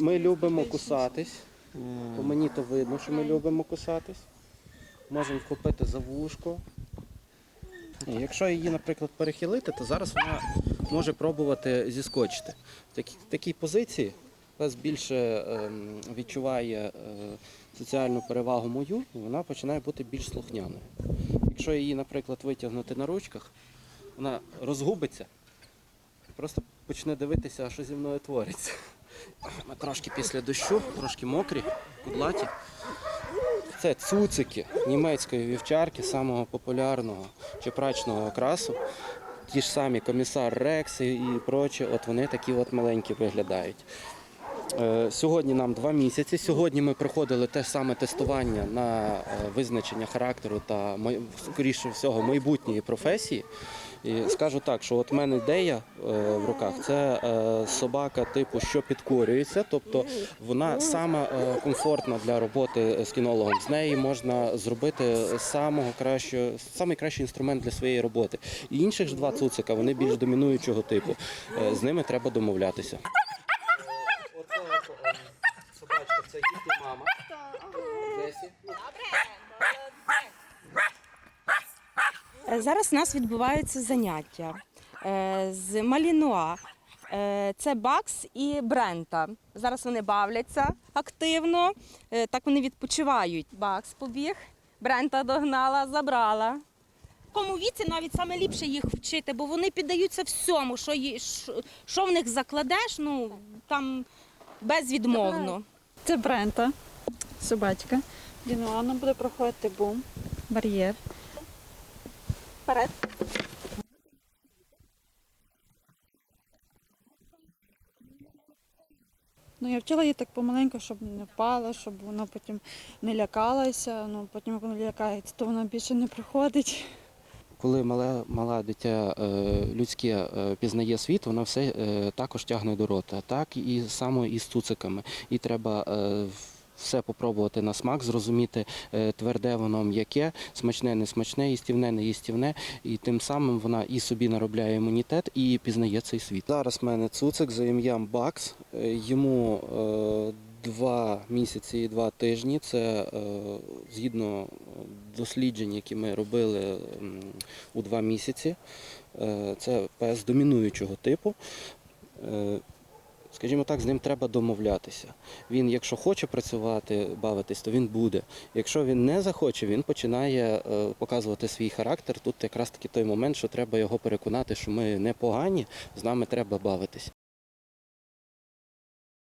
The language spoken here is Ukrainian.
Ми любимо кусатись. По мені то видно, що ми любимо кусатись. Можемо вхопити за вушко. Якщо її, наприклад, перехилити, то зараз вона може пробувати зіскочити. В такій, позиції пес більше ем, відчуває е, соціальну перевагу мою, і вона починає бути більш слухняною. Якщо її, наприклад, витягнути на ручках, вона розгубиться, просто почне дивитися, що зі мною твориться. Ми трошки після дощу, трошки мокрі, кудлаті. Це цуцики німецької вівчарки, самого популярного чепрачного окрасу. Ті ж самі комісар Рекс і прочі, от вони такі от маленькі виглядають. Е, Сьогодні нам два місяці. Сьогодні ми проходили те саме тестування на е, визначення характеру та скоріше всього майбутньої професії. І скажу так, що от мене ідея в руках це е, собака типу, що підкорюється, тобто вона сама е, комфортна для роботи з кінологом. З неї можна зробити самого кращого, самий кращий інструмент для своєї роботи. І інших ж два цуцика, вони більш домінуючого типу. Е, З ними треба домовлятися. Е, Зараз у нас відбуваються заняття е, з Малінуа. Е, Це Бакс і Брента. Зараз вони бавляться активно, е, так вони відпочивають. Бакс побіг, Брента догнала, забрала. В такому віці навіть саме ліпше їх вчити, бо вони піддаються всьому, що, що- що в них закладеш, ну там безвідмовно. Це Брента, собачка. Дінуана буде проходити бум, бар'єр. Вперед. Ну, я вчила її так помаленьку, щоб не впала, щоб вона потім не лякалася. Ну, потім, як вона лякається, то вона більше не приходить. Коли мале, мала дитя е, людське е, пізнає світ, вона все е, також тягне до рота. Так і саме із цуциками. І треба все попробувати на смак, зрозуміти е, тверде воно м'яке, смачне, не смачне, їстівне, не їстівне. І тим самим вона і собі наробляє імунітет, і пізнає цей світ. Зараз в мене цуцик за ім'ям Бакс. Е, Йому е, два місяці і два тижні. Це згідно досліджень, які ми робили у два місяці. Це пес домінуючого типу. Скажімо так, з ним треба домовлятися. Він, якщо хоче працювати, бавитись, то він буде. Якщо він не захоче, він починає е, показувати свій характер. Тут якраз таки той момент, що треба його переконати, що ми не погані, з нами треба бавитись.